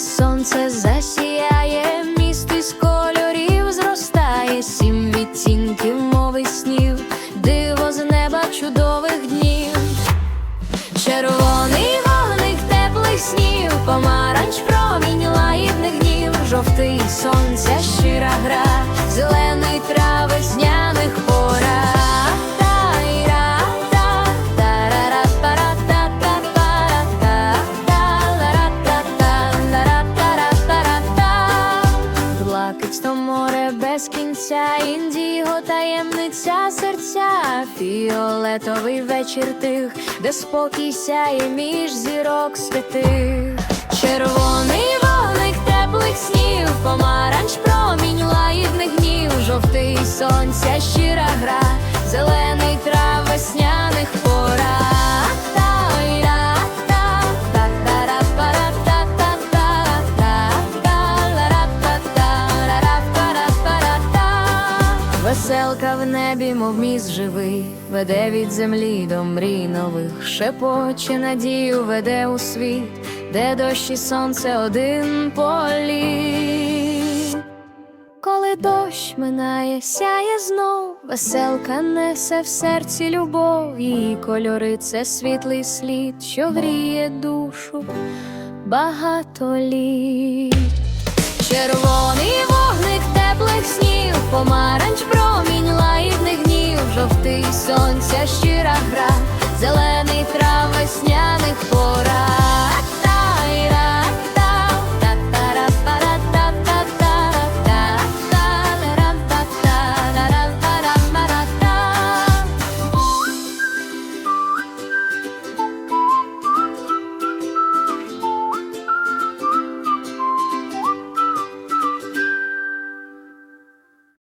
сонце засіяє, міст із кольорів зростає, сім відтінків мови снів, диво з неба чудових днів. Червоний вогник теплих снів, помаранч промінь лагідних днів, жовтий сонця щира гра, без кінця, індіго таємниця серця, фіолетовий вечір тих, де спокій сяє між зірок святих. Веселка в небі, мов міст живий, веде від землі до мрій нових, шепоче надію, веде у світ, де дощ і сонце один політ. Коли дощ минає, сяє знов, веселка несе в серці любов, її кольори це світлий слід, що гріє душу багато літ. сонця щира гра, зелена.